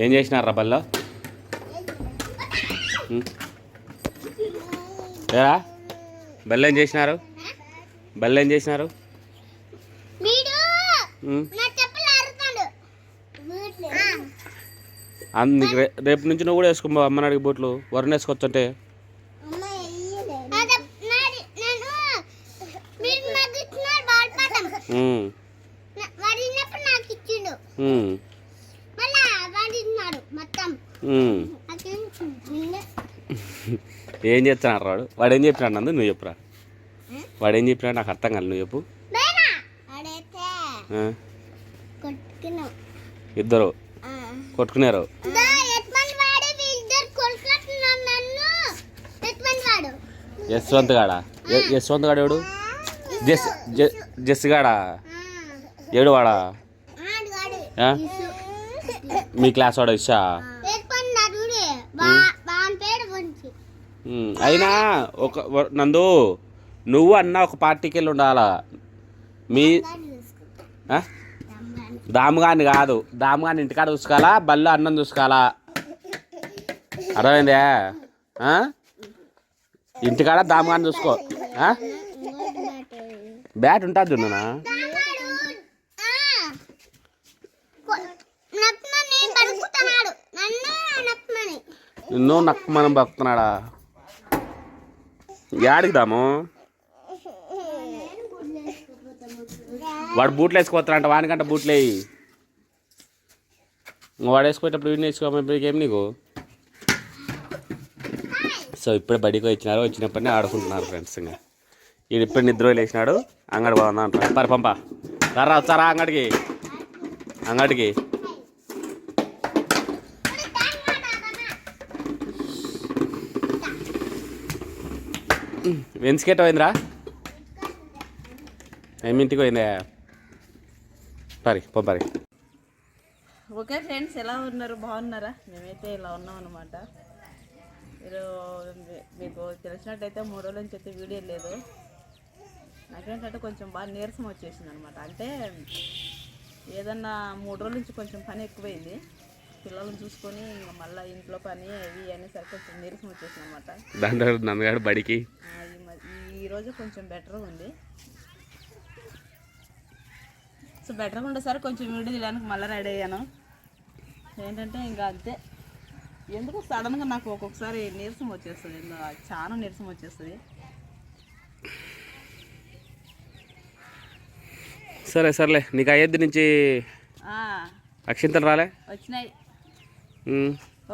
ఏం చేసినారు రబ్బల్లో ఏరా? బెల్ల ఏం చేసినారు? బెల్ల ఏం చేసినారు? వీడు ఉమ్. నా చెప్పులు అరుతాడు. అందుకు రేపు నుంచి నువ్వు కూడా వేసుకో అమ్మని అడిగి బూట్లు. వరుణ్ వేసుకొచ్చుంటే. నాకు ఇచ్చినాడు బాల్ పాఠం ఉమ్, నా- వాడు ఇన్నప్పుడు నాకు ఇచ్చిండు ఉమ్, మళ్ళా వాడు ఇన్నాడు మొత్తం ఉమ్. నాకేం నిన్నే ఏం చేస్తున్నాడు వాడు వాడు ఏం చెప్పినాడు నందు? నువ్వు చెప్పురా. వాడు ఏం చెప్పినాడు? నాకు అర్థం కాదు నువ్వు చెప్పు. ఇద్దరు కొట్టుకున్నారు. యశ్వంత్ గాడా? యశ్వంత్ గాడు ఎవడు? జస్ జస్ గాడా? ఏడు వాడా? మీ క్లాస్ వాడు ఇచ్చా అయినా ఒక నందు నువ్వు అన్న ఒక పార్టీకి వెళ్ళి ఉండాలా? మీ? దాముగాని కాదు. దాముగాని ఇంటికాడ చూసుకోవాలా? బళ్ళు అన్నం చూసుకోవాలా? అర్థమైందే? ఇంటికాడ దాముగాని చూసుకో? బ్యాట్ ఉంటుంది దున్ననా నిన్ను నక్కు మనం బతుకుతున్నాడా? యాడికి దాము? వాడు బూట్లు వేసుకోవస్తాడంట వానికంట బూట్లు వేయి. వాడు వేసుకునేటప్పుడు వీడిని వేసుకోమని ఏం నీకు? సో ఇప్పుడే బడికి వచ్చినారు వచ్చినప్పుడే ఆడుకుంటున్నారు ఫ్రెండ్స్ ఇంకా. వీడు ఇప్పుడు నిద్ర లేచినాడు అంగడి పోదా అంటారు పరి పంప. రా వచ్చారా అంగడికి. అంగడికి. వెన్స్కేట్ పోయిందిరా? ఏమింటికి పోయిందా? పరి పంపరి ఓకే ఫ్రెండ్స్ ఎలా ఉన్నారు? బాగున్నారా? మేమైతే ఇలా ఉన్నాం అనమాట మీరు మీకు తెలిసినట్టయితే మూడు రోజుల నుంచి అయితే వీడియో లేదు. నాకేంటంటే కొంచెం బాగా నీరసం వచ్చేసింది అనమాట అంటే ఏదన్నా మూడు రోజుల నుంచి కొంచెం పని ఎక్కువైంది. పిల్లల్ని చూసుకొని ఇంకా మళ్ళీ ఇంట్లో పని అవి అనేసరికి కొంచెం నీరసం వచ్చేసింది అనమాట దాంట్లో నందగాడు బడికి. ఈ మ- ఈ రోజు కొంచెం బెటర్ ఉంది. సో బెటర్గా ఉండేసరికి కొంచెం వీడియో తీయడానికి మళ్ళీ రెడీ అయ్యాను. ఏంటంటే ఇంకా అంతే. ఎందుకు సడన్గా నాకు ఒక్కొక్కసారి నీరసం వచ్చేస్తుంది. చాలా నీరసం వచ్చేస్తుంది. సరే సర్లే. నీకు అయోధ్య నుంచి అక్షింతలు రాలే? వచ్చినాయి.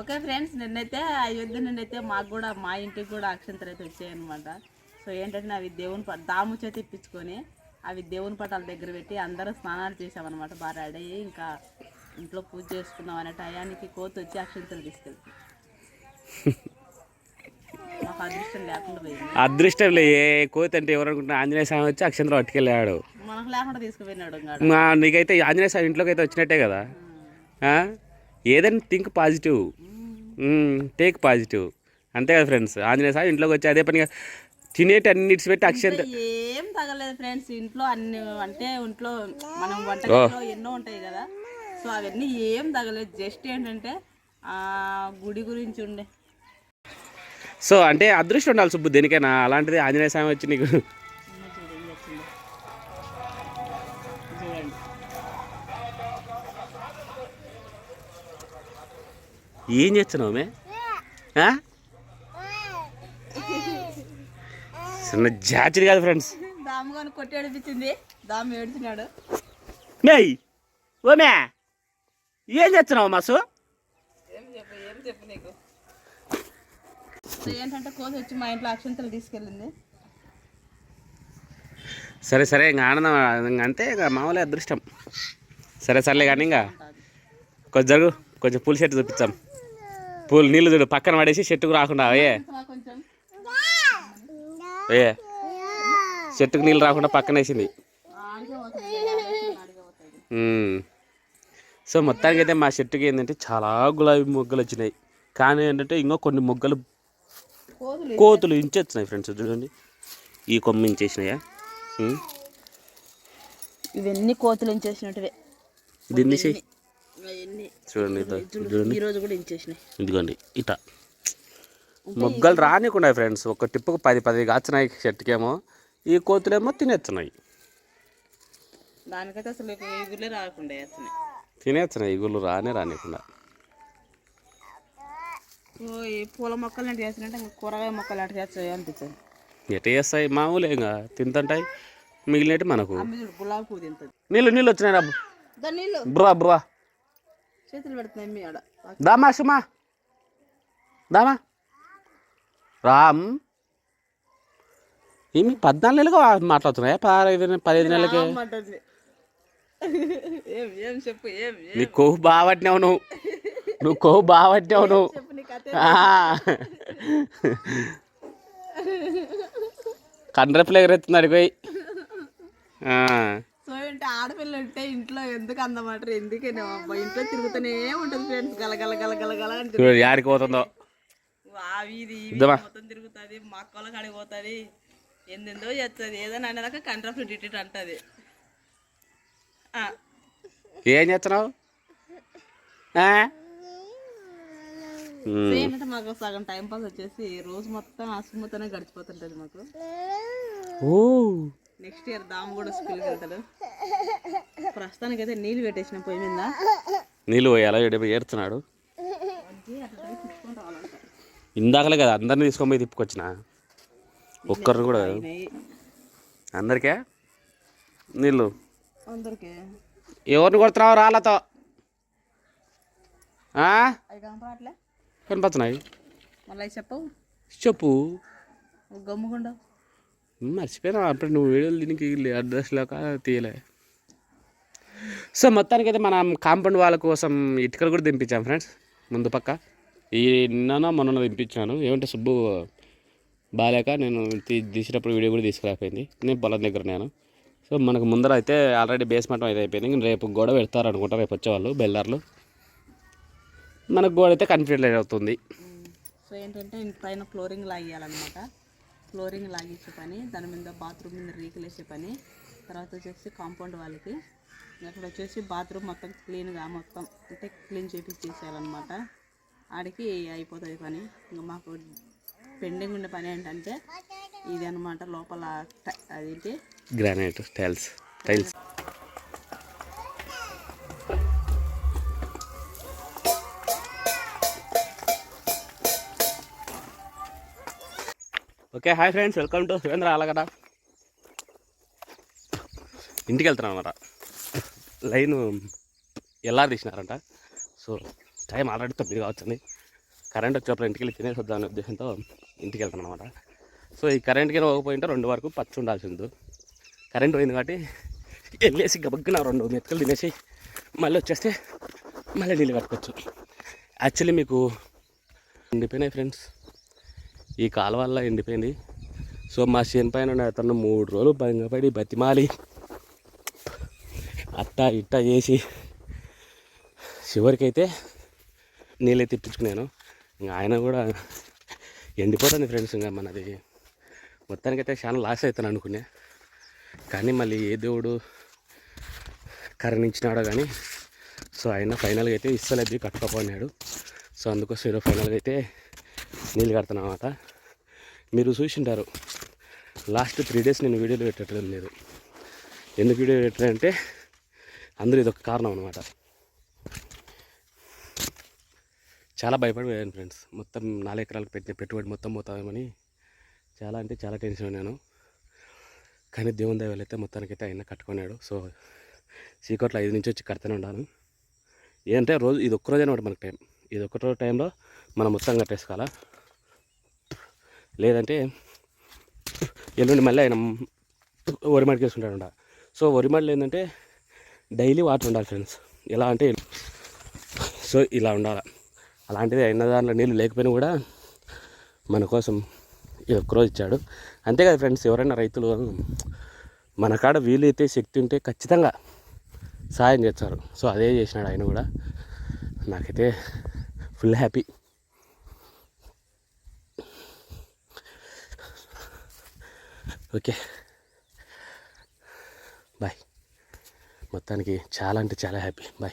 ఓకే ఫ్రెండ్స్ నిన్నైతే అయోధ్య అయితే మాకు కూడా మా ఇంటికి కూడా అక్షంతలు అయితే వచ్చాయన్నమాట. సో ఏంటంటే అవి దేవుని దాము చేతి ఇప్పించుకొని అవి దేవుని పటాల దగ్గర పెట్టి అందరూ స్నానాలు చేసామన్నమాట బాగా రెడీ ఇంకా ఇంట్లో పూజ చేసుకున్నాం అనే టయానికి కోతి వచ్చి అక్షంతలు తీసుకెళ్తుంది. మాకు అదృష్టం లేకుండా పోయింది. అదృష్టం లే కోతి అంటే ఎవరు అనుకుంటున్నా ఆంజనేయ స్వామి వచ్చి అక్షంతలు పట్టుకెళ్ళాడు. మనకు లేకుండా తీసుకుపోయినాడు ఇంకా మా నీకైతే ఆంజనేయ స్వామి ఇంట్లోకి అయితే వచ్చినట్టే కదా? ఏదైనా థింక్ పాజిటివ్. Take positive. అంతే కదా ఫ్రెండ్స్. ఆంజనేయ స్వామి ఇంట్లోకి వచ్చి అదే పనిగా తినేటి అన్నిటిసి పెట్టి అక్షంత ఏం తగలేదు ఫ్రెండ్స్. ఇంట్లో అన్ని అంటే ఇంట్లో మనం వంటగదిలో ఎన్నో ఉంటాయి కదా. సో అవన్నీ ఏం తగలేదు. జస్ట్ ఏంటంటే ఆ గుడి గురించి ఉండే. సో అంటే అదృష్టం ఉండాలి సుబ్బు దేనికైనా. అలాంటిది ఆంజనేయ స్వామి వచ్చి నీకు ఏం చేస్తున్నావు మే ఆ? చిన్న జాచిది కాదు ఫ్రెండ్స్. దాము కానీ కొట్టి ఏడిపించింది. దాము ఏడుతున్నాడు మేయ్ ఓమే ఏం చేస్తున్నావు మాసు? ఏంటంటే కోతి వచ్చి మా ఇంట్లో అక్షంతలు తీసుకెళ్ళింది. సరే సరే ఇంకా ఆనందం అంతే ఇంకా మామూలే అదృష్టం. సరే సర్లే కానీ ఇంకా కొంచెం జరుగు కొంచెం పూల చెట్టు చూపించాం పూలు నీళ్ళు చూడు పక్కన పడేసి చెట్టుకు రాకుండా ఏ ఏ చెట్టుకు నీళ్ళు రాకుండా పక్కన వేసింది. సో మొత్తానికి అయితే మా చెట్టుకి ఏంటంటే చాలా గులాబీ మొగ్గలు వచ్చినాయి. కానీ ఏంటంటే ఇంకో కొన్ని మొగ్గలు కోతులు ఇంచేస్తున్నాయి ఫ్రెండ్స్ చూడండి. ఈ కొమ్మ ఇంచేసినాయా. ఇవన్నీ కోతులు చేసినట్టువే దీన్ని చూడండి కూడా ఇంచేసినాయి. ఇదిగోండి ఇట. మొగ్గలు రానికుండా ఫ్రెండ్స్ ఒక టిప్పుకు పది పది కాచినాయి చెట్టుకేమో ఈ కోతులేమో తినేస్తున్నాయి. దానికైతే అసలు రాకుండా తినేస్తున్నాయి ఇగుళ్ళు రానే రానికుండా పూల మొక్కలు అంటే చేస్తున్నట్టే ఇంకా కూరగాయ మొక్కలు అంటే చేస్తాయి అనిపిస్తుంది ఎట చేస్తాయి మామూలు ఇంకా. తింటుంటాయి. మిగిలినట్టు మనకు. గులాబీ పువ్వు తింటుంది. నీళ్ళు నీళ్ళు వచ్చినాయి బ్రా బ్రా. చేతులు పెడుతున్నాయి అమ్మి ఆడ. దామా సుమా. దామా. రామ్. ఏమి పద్నాలుగు నెలలుగా మాట్లాడుతున్నాయా? పదహైదు పదిహేను నెలలకి నీ కొవ్వు బాగా పట్టినావు నువ్వు నువ్వు. కొవ్వు బాగా పట్టినావు నువ్వు. కండ్రెప్పులు ఎగరెత్తున్నాడు పోయి. అంటే ఆడపిల్ల ఉంటే ఇంట్లో ఎందుకు అందమాట ఎందుకని అబ్బా ఇంట్లో తిరుగుతూనే ఉంటుంది ఫ్రెండ్స్ గలగల గలగల గల చూడు యాడికి పోతుందో. వీధి ఇద్దామా? మొత్తం తిరుగుతుంది మా అక్కల కాడికి పోతుంది. ఎందెందో చేస్తుంది ఏదైనా అనేదాకా కంట్రాఫ్ డిటిట్ అంటది. ఆ, ఏం చేస్తున్నావు? ఏంటంటే మాకు సగం టైం పాస్ వచ్చేసి రోజు మొత్తం ఆ సుమ్మతోనే గడిచిపోతుంటది మాకు. ఓ. నెక్స్ట్ ఇయర్ దాము కూడా స్కూల్కి వెళ్తాడు. ప్రస్తుతానికి అయితే నీళ్ళు పెట్టేసిన పొయ్యి మీద. నీళ్ళు పోయాలా ఏడుతున్నాడు? ఇందాకలే కదా అందరిని తీసుకొని పోయి తిప్పుకొచ్చిన. ఒక్కరిని కూడా అందరికే? నీళ్ళు. అందరికి. ఎవరిని కొడుతున్నావు రాళ్ళతో కనిపిస్తున్నాయి మళ్ళీ అవి చెప్పవు. చెప్పు. గమ్ముకుండా మర్చిపోయినా అప్పుడు నువ్వు వీడియోలు దీనికి అడ్రస్ లేక తీయలే. సో మొత్తానికి అయితే మనం కాంపౌండ్ వాళ్ళ కోసం ఇటుకలు కూడా దింపించాం ఫ్రెండ్స్ ముందు పక్క. ఈ నిన్న మొన్న దింపించాను. ఏమంటే సుబ్బు బాగాలేక నేను తీసినప్పుడు వీడియో కూడా తీసుకురాపోయింది నేను పొలం దగ్గర నేను సో మనకు ముందర అయితే ఆల్రెడీ బేస్మెంట్ అయితే అయిపోయింది. రేపు గోడ పెడతారు అనుకుంటా రేపు వచ్చేవాళ్ళు బెల్లర్లు. మనకు గోడ అయితే కన్ఫ్యూజ్ అవుతుంది. సో ఏంటంటే పైన ఫ్లోరింగ్ లాగేయాలన్నమాట. ఫ్లోరింగ్ లాగించే పని దాని మీద బాత్రూమ్ మీద రీకులు వేసే పని తర్వాత వచ్చేసి కాంపౌండ్ వాళ్ళకి. అక్కడ వచ్చేసి బాత్రూమ్ మొత్తం క్లీన్గా మొత్తం అంటే క్లీన్ చేపించేసేయాలన్నమాట ఆడికి అయిపోతుంది పని. ఇంకా మాకు పెండింగ్ ఉండే పని ఏంటంటే ఇది అనమాట లోపల అదేంటి? Granite tiles tiles. Okay hi friends welcome to Surendra అలాగట ఇంటికి వెళ్తున్నాను అనమాట లైన్ ఎలా తీసినారంట. సో టైం ఆల్రెడీ తొమ్మిది కావచ్చింది కరెంట్ వచ్చేప్పుడు ఇంటికి వెళ్ళి తినేసి వద్దామనే ఉద్దేశంతో ఇంటికి వెళ్తాను అనమాట సో ఈ కరెంట్కి పోకపోయింటే రెండు వరకు పచ్చి ఉండాల్సింది. కరెంట్ పోయింది కాబట్టి వెళ్ళేసి గబగ్గిన రెండు మెతుకలు తినేసి మళ్ళీ వచ్చేస్తే మళ్ళీ నీళ్ళు కట్టుకోవచ్చు. యాక్చువల్లీ మీకు ఉండిపోయినాయి ఫ్రెండ్స్. ఈ కాలువల్లో ఎండిపోయింది. సో మా చేను పైన అతను మూడు రోజులు భంగపడి బతిమాలి. అట్టా ఇట్టా చేసి చివరికైతే నీళ్ళే తిప్పించుకున్నాను. ఇంకా ఆయన కూడా ఎండిపోతుంది ఫ్రెండ్స్ ఇంకా మనది. మొత్తానికైతే చాలా లాస్ అవుతాను అనుకునే కానీ మళ్ళీ ఏ దేవుడు కరణించినాడో కానీ సో ఆయన ఫైనల్గా అయితే ఇస్తలేదు కట్టుకోపోయినాడు. సో అందుకోసం ఈరోజు ఫైనల్గా అయితే నీళ్ళు కడతాను అనమాట మీరు చూసింటారు. లాస్ట్ త్రీ డేస్ నేను వీడియోలు పెట్టడం లేదు ఎందుకు వీడియో పెట్టానంటే అందరూ ఇదొక కారణం అనమాట చాలా భయపడిపోయాను ఫ్రెండ్స్. మొత్తం నాలుగు ఎకరాలకు పెట్టిన పెట్టుబడి మొత్తం పోతామని చాలా అంటే చాలా టెన్షన్ ఉన్నాను కానీ దేవుని దయ అయితే మొత్తానికైతే ఆయన కట్టుకున్నాడు. సో సీకోట్లో ఐదు నుంచి వచ్చి కడతానే ఉన్నాను ఏంటంటే రోజు ఇది ఒక్కరోజు అనమాట మనకు టైం. ఇది ఒక్క రోజు టైంలో మనం మొత్తం కట్టేసుకోవాలా? లేదంటే ఎల్లుండి మళ్ళీ ఆయన వరి మడికి వేసుకుంటాడంట సో వరి మడిలో ఏంటంటే డైలీ వాటర్ ఉండాలి ఫ్రెండ్స్. ఎలా అంటే సో ఇలా ఉండాలి. అలాంటిది అయిన దాంట్లో నీళ్ళు లేకపోయినా కూడా మన కోసం ఇది ఒక్కరోజు ఇచ్చాడు. అంతేకాదు ఫ్రెండ్స్ ఎవరైనా రైతులు మన కాడ వీలైతే శక్తి ఉంటే ఖచ్చితంగా సాయం చేస్తారు. సో అదే చేసినాడు ఆయన కూడా. నాకైతే ఫుల్ హ్యాపీ. ఓకే. బాయ్. మొత్తానికి చాలా అంటే చాలా హ్యాపీ. బాయ్.